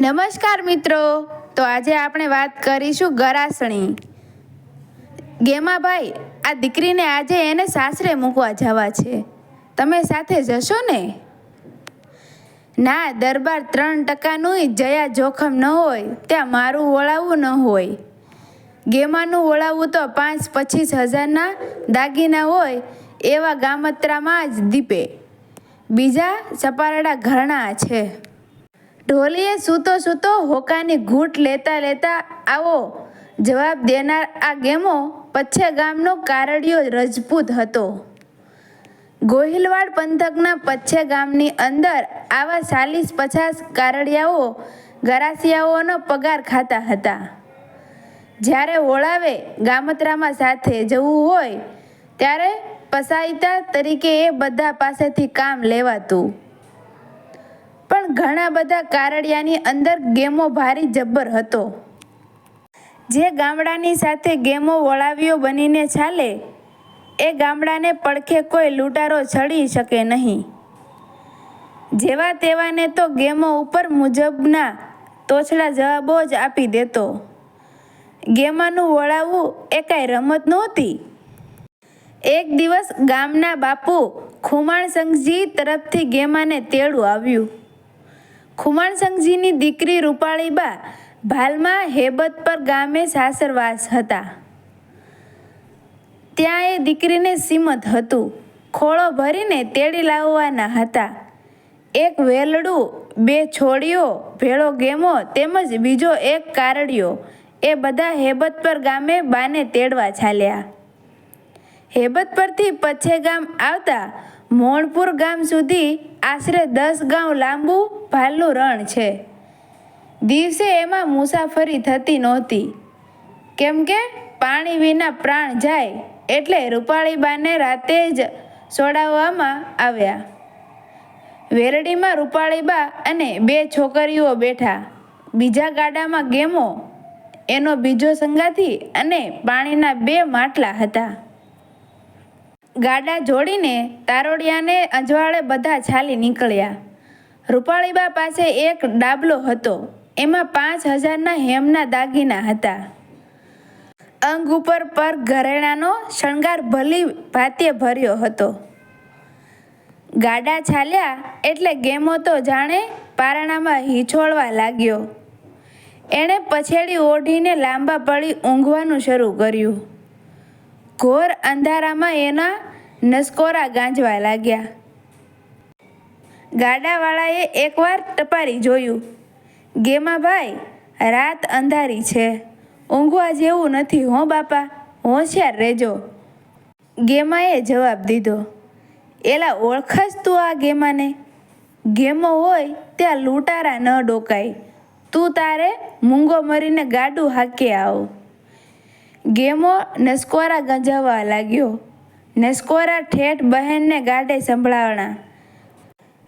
નમસ્કાર મિત્રો. તો આજે આપણે વાત કરીશું ગરાસણી. ગેમાભાઈ, આ દીકરીને આજે એને સાસરે મૂકવા જવા છે. તમે સાથે જશો ને? ના, દરબાર ત્રણ ટકાનું જયા જોખમ ન હોય, ત્યાં મારું વળાવવું ન હોય. ગેમાનું વળાવવું તો પાંચ પચીસ હજારના દાગીના હોય, એવા ગામત્રામાં જ દીપે. બીજા સપારડા ઘરણા છે. ઢોલીએ સૂતો સૂતો હોકાની ઘૂંટ લેતા લેતા આવો જવાબ દેનાર આ ગેમો પચ્છે ગામનો કારડિયો રજપૂત હતો. ગોહિલવાડ પંથકના પચ્છે ગામની અંદર આવા ચાલીસ પચાસ કારડિયાઓ ગરાસિયાઓનો પગાર ખાતા હતા. જ્યારે ઓળાવે ગામત્રામાં સાથે જવું હોય ત્યારે પસાયતા તરીકે એ બધા પાસેથી કામ લેવાતું. ઘણા બધા કારડિયાની અંદર ગેમો ભારી જબ્બર હતો. જે ગામડાની સાથે ગેમો વળાવ્યો બનીને ચાલે, એ ગામડાને પડખે કોઈ લૂંટારો ચડી શકે નહીં. જેવા તેવાને તો ગેમો ઉપર મુજબના તોછડા જવાબો જ આપી દેતો. ગેમાનું વળાવવું એ કાંઈ રમત નહોતી. એક દિવસ ગામના બાપુ ખુમાણસંઘજી તરફથી ગેમાને તેડું આવ્યું. ખુમાણસંઘજીની દીકરી રૂપાળીબા ભાલમાં હેબત પર ગામે સાસરવાસ હતા. ત્યાં એ દીકરીને સીમત હતું. ખોળો ભરીને તેડી લાવવાના હતા. એક વેલડું, બે છોડીઓ, ભેળો ગેમો તેમજ બીજો એક કારડિયો એ બધા હેબત પર ગામે બાને તેડવા ચાલ્યા. હેબત પરથી પચ્છે ગામ આવતા મોણપુર ગામ સુધી આશરે દસ ગાંવ લાંબુ ભાલનું રણ છે. દિવસે એમાં મુસાફરી થતી નહોતી. કેમ કે પાણી વિના પ્રાણ જાય એટલે રૂપાળીબાને રાતે જ સોડાવવામાં આવ્યા. વેરડીમાં રૂપાળીબા અને બે છોકરીઓ બેઠા. બીજા ગાડામાં ગેમો, એનો બીજો સંગાથી અને પાણીના બે માટલા હતા. ગાડા જોડીને તારોડિયાને અજવાળે બધા ચાલી નીકળ્યા. રૂપાળીબા પાસે એક ડાબલો હતો. એમાં પાંચ હજારના હેમના દાગીના હતા. અંગ ઉપર પર ઘરેણાનો શણગાર ભલી ભાતે ભર્યો હતો. ગાડા ચાલ્યા એટલે ગેમો તો જાણે પારણામાં હિંચોળવા લાગ્યો. એણે પછેડી ઓઢીને લાંબા પડી ઊંઘવાનું શરૂ કર્યું. ઘોર અંધારામાં એના નસકોરા ગાંજવા લાગ્યા. ગાડાવાળાએ એકવાર ટપારી જોયું. ગેમા ભાઈ, રાત અંધારી છે. ઊંઘવા જેવું નથી, હો બાપા, હોશિયાર રહેજો. ગેમાએ જવાબ દીધો. એલા ઓળખસ તું આ ગેમાને? ગેમો હોય ત્યાં લૂંટારા ન ડોકાય. તું તારે મૂંગો મરીને ગાડું હાકે આવ. ગેમો નસકોરા ગંજાવવા લાગ્યો. નસકોરા ઠેઠ બહેનને ગાડે સંભળાવણા.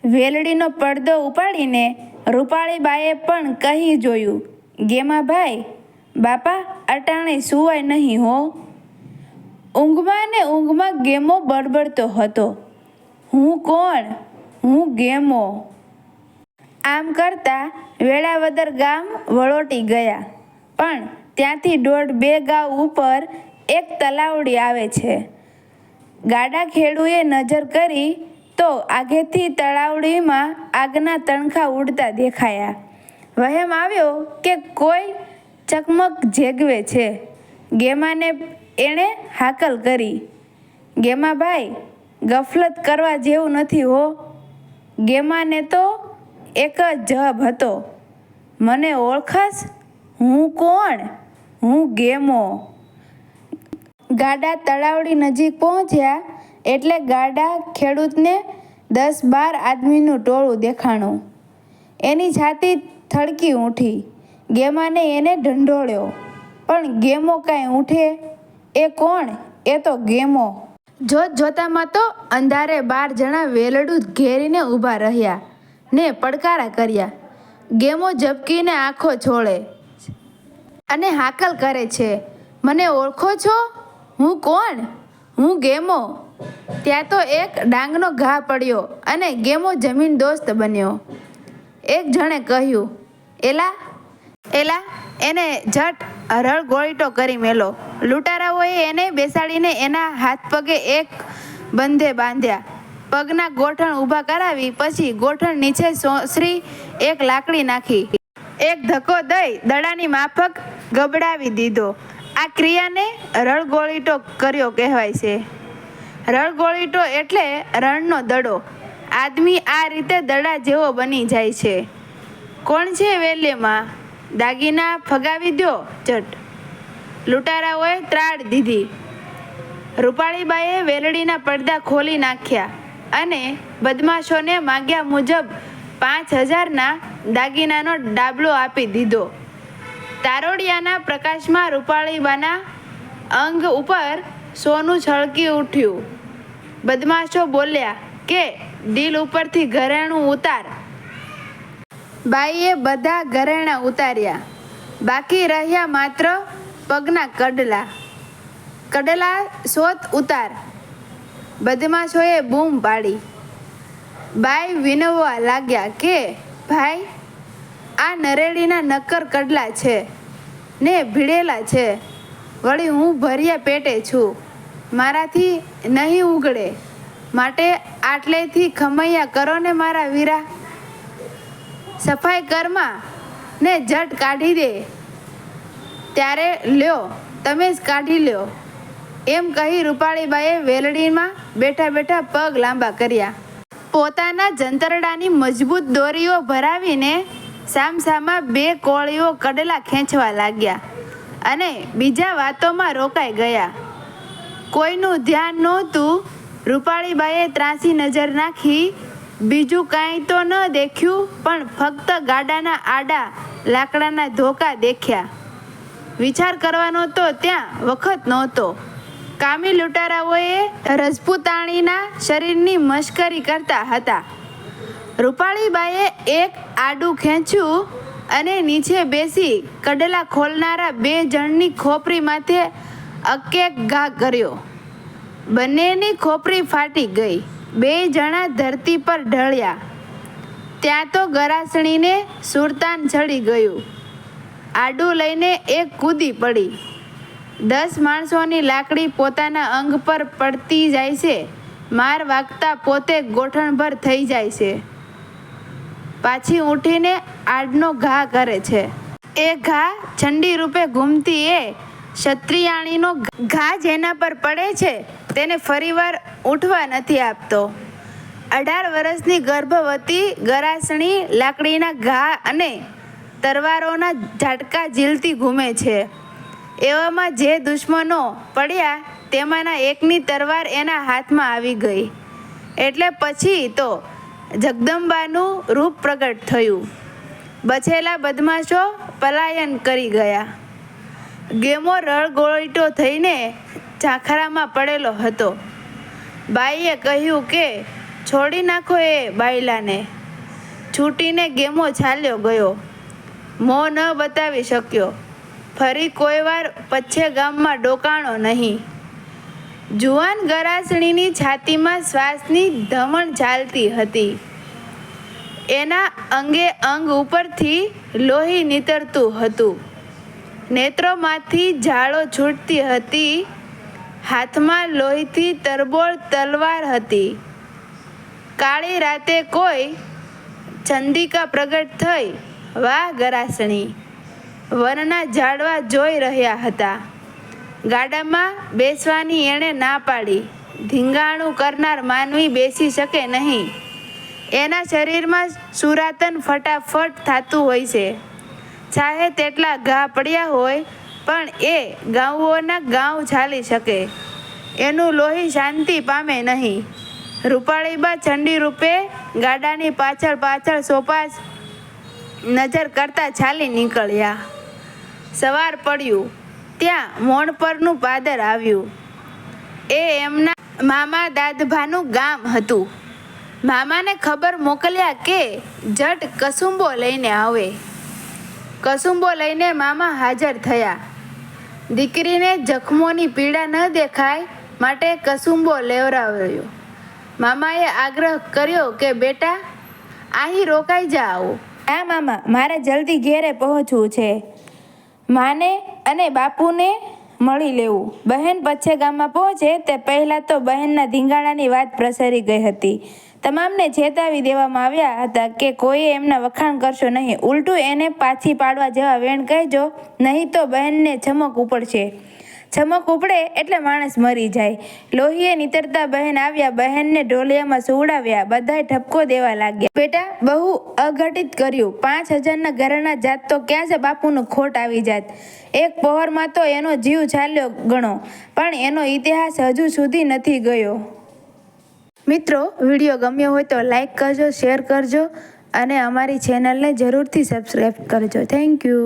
વેલડીનો પડદો ઉપાડીને રૂપાળીબાએ પણ કહી જોયું ગેમાભાઈ બાપા, અટાણે સુવાય નહીં હો. ઊંઘમાં ને ઊંઘમાં ગેમો બળબડતો હતો. હું કોણ? હું ગેમો? આમ કરતા વેળાવદર ગામ વળોટી ગયા. પણ ત્યાંથી દોઢ બે ગાવ ઉપર એક તલાવડી આવે છે. ગાડા ખેડૂએ નજર કરી તો આગેથી તળાવડીમાં આગના તણખા ઉડતા દેખાયા. વહેમ આવ્યો કે કોઈ ચકમક જેગવે છે. ગેમાને એણે હાકલ કરી. ગેમાભાઈ, ગફલત કરવા જેવું નથી હો. ગેમાને તો એક જ જવાબ હતો. મને ઓળખાશ હું કોણ? હું ગેમો. ગાડા તળાવડી નજીક પહોંચ્યા એટલે ગાડા ખેડૂતને દસ બાર આદમીનું ટોળું દેખાણું. એની છાતી થડકી ઉઠી ગેમાને એને ઢંઢોળ્યો. પણ ગેમો કાંઈ ઊઠે? એ કોણ? એ તો ગેમો. જોત જોતામાં તો અંધારે બાર જણા વેલડું ઘેરીને ઊભા રહ્યા ને પડકારા કર્યા. ગેમો ઝબકીને આંખો છોડે. અને હાકલ કરે છે. મને ઓળખો છો? હું કોણ? હું ગેમો. ત્યાં તો એક ડાંગનો ઘા પડ્યો અને ગેમો જમીન દોસ્ત બન્યો. એક જણે કહ્યું, એલા એલા, એને ઝટ હરળ ગોળીટો કરી મેલો. લૂંટારાઓએ એને બેસાડીને એના હાથ પગે એક બંધે બાંધ્યા. પગના ગોઠણ ઊભા કરાવી, પછી ગોઠણ નીચે સોસરી એક લાકડી નાખી. એક ધક્કો દઈ દડાની માફક ગબડાવી દીધો. આ ક્રિયાને રળગોળીટો કર્યો કહેવાય છે. રળગોળીટો એટલે રણનો દડો. આદમી આ રીતે દડા જેવો બની જાય છે. કોણ છે વેલ્યમાં? દાગીના ફગાવી દ્યો, ચટ. લૂંટારાઓએ ત્રાડ દીધી. રૂપાળીબાઈએ વેલડીના પડદા ખોલી નાખ્યા અને બદમાશોને માગ્યા મુજબ પાંચ હજારના દાગીનાનો ડાબલો આપી દીધો. તારોડિયાના પ્રકાશમાં રૂપાળીબાના અંગ ઉપર સોનું છળકી ઉઠ્યું. બદમાશો બોલ્યા, કે દિલ ઉપરથી ઘરેણું ઉતાર. બાઈએ બધા ઘરેણાં ઉતાર્યા. બાકી રહ્યા માત્ર પગના કડલા. કડલા સોત ઉતાર. બદમાશોએ બૂમ પાડી. બાઈ વિનવવા લાગ્યા કે, ભાઈ, આ નરેડીના નક્કર કડલા છે ને ભીડેલા છે. વળી હું ભર્યા પેટે છું. મારાથી નહીં ઉગડે. માટે આટલેથી ખમૈયા કરો ને મારા વીરા. સફાઈ કરમાં ને જટ કાઢી દે. ત્યારે લ્યો, તમે જ કાઢી લ્યો. એમ કહી રૂપાળીબાઈએ વેલડીમાં બેઠા બેઠા પગ લાંબા કર્યા. પોતાના જંતરડાની મજબૂત દોરીઓ ભરાવીને સામસામા બે કોળીઓ કડલા ખેંચવા લાગ્યા અને બીજા વાતોમાં રોકાઈ ગયા. કોઈનું ધ્યાન નહોતું, રૂપાળીબાઈએ ત્રાસી નજર નાખી. બીજું કાંઈ તો ન દેખ્યું, પણ ફક્ત ગાડાના આડા લાકડાના ધોકા દેખ્યા. વિચાર કરવાનો તો ત્યાં વખત નહોતો. કામી લૂંટારાઓએ રજપૂતાણીના શરીરની મશ્કરી કરતા હતા. રૂપાળીબાઈએ એક આડું ખેંચ્યું અને નીચે બેસી કડલા ખોલનારા બે જણની ખોપરી માથે અકેક ઘા કર્યો. બંનેની ખોપરી ફાટી ગઈ. બે જણા ધરતી પર ઢળ્યા. ત્યાં તો ગરાસણીને સુરતાન ચડી ગયું. આડું લઈને એક કૂદી પડી. દસ માણસોની લાકડી પોતાના અંગ પર પડતી જાય છે. માર વાગતા પોતે ગોઠણભર થઈ જાય છે. પાછી ઊઠીને આડનો ઘા કરે છે. એ ઘા ઠંડી રૂપે ઘૂમતી એ ક્ષત્રિયાણીનો ઘા જેના પર પડે છે તેને ફરીવાર ઉઠવા નથી આપતો. અઢાર વર્ષની ગર્ભવતી ગરાસણી લાકડીના ઘા અને તરવારોના ઝાટકા ઝીલતી ઘૂમે છે. એવામાં જે દુશ્મનો પડ્યા, તેમાંના એકની તરવાર એના હાથમાં આવી ગઈ. એટલે પછી તો જગદંબાનું રૂપ પ્રગટ થયું. બચેલા બદમાશો પલાયન કરી ગયા. ગેમો રળગોળીટો થઈને ઝાંખરામાં પડેલો હતો. બાઈએ કહ્યું કે, છોડી નાખો એ બાયલાને. છૂટીને ગેમો ચાલ્યો ગયો. મોં ન બતાવી શક્યો. ફરી કોઈ વાર પચ્છે ગામમાં ડોકાણો નહીં. જુવાન ગરાસણીની છાતીમાં શ્વાસની ધમણ ચાલતી હતી. એના અંગે અંગ ઉપરથી લોહી નીતરતું હતું. નેત્રોમાંથી ઝાડો છૂટતી હતી. હાથમાં લોહીથી તરબોળ તલવાર હતી. કાળી રાતે કોઈ ચંદિકા પ્રગટ થઈ. વાહ ગરાસણી! વનના ઝાડવા જોઈ રહ્યા હતા. ગાડામાં બેસવાની એણે ના પાડી. ધીંગાણું કરનાર માનવી બેસી શકે નહીં. એના શરીરમાં સુરાતન ફટાફટ થતું હોય છે. ચાહે તેટલા ઘા પડ્યા હોય, પણ એ ગાઉઓના ગાઉં ચાલી શકે. એનું લોહી શાંતિ પામે નહીં. રૂપાળીબા ચંડી રૂપે ગાડાની પાછળ પાછળ સોપાસ નજર કરતા ચાલી નીકળ્યા. સવાર પડ્યું. ત્યાં મોણ પરનું પાદર આવ્યું. એ એમના મામા દાદભાનું ગામ હતું. મામાને ખબર મોકલ્યા કે જટ કસુંબો લઈને આવે. કસુંબો લઈને મામા હાજર થયા. દીકરીને જખમોની પીડા ન દેખાય માટે કસુંબો લેવરાવ્યો. મામાએ આગ્રહ કર્યો કે, બેટા અહીં રોકાઈ જાઓ. હા, મામા, મારે જલ્દી ઘેરે પહોંચવું છે. માને અને બાપુને મળી લેવું. બહેન પચ્છે ગામમાં પહોંચે તે પહેલાં તો બહેનના ધીંગાણાની વાત પ્રસરી ગઈ હતી. તમામને ચેતાવી દેવામાં આવ્યા હતા કે કોઈએ એમના વખાણ કરશો નહીં. ઉલટું એને પાછી પાડવા જેવા વેણ કહેજો, નહીં તો બહેનને ચમક ઉપડશે. ચમક ઉપડે એટલે માણસ મરી જાય. લોહીએ નીતરતા બહેન આવ્યા, બહેનને ઢોલિયામાં સુવડાવ્યા બધાય ઠપકો દેવા લાગ્યા. બેટા, બહુ અઘટિત કર્યું. પાંચ હજારના ઘરેણા જાત તો ક્યાં છે બાપુનું ખોટ આવી જાત. એક પહોરમાં તો એનો જીવ ચાલ્યો ગણો, પણ એનો ઇતિહાસ હજુ સુધી નથી ગયો. મિત્રો, વીડિયો ગમ્યો હોય તો લાઈક કરજો, શેર કરજો અને અમારી ચેનલને જરૂરથી સબસ્ક્રાઈબ કરજો. Thank you.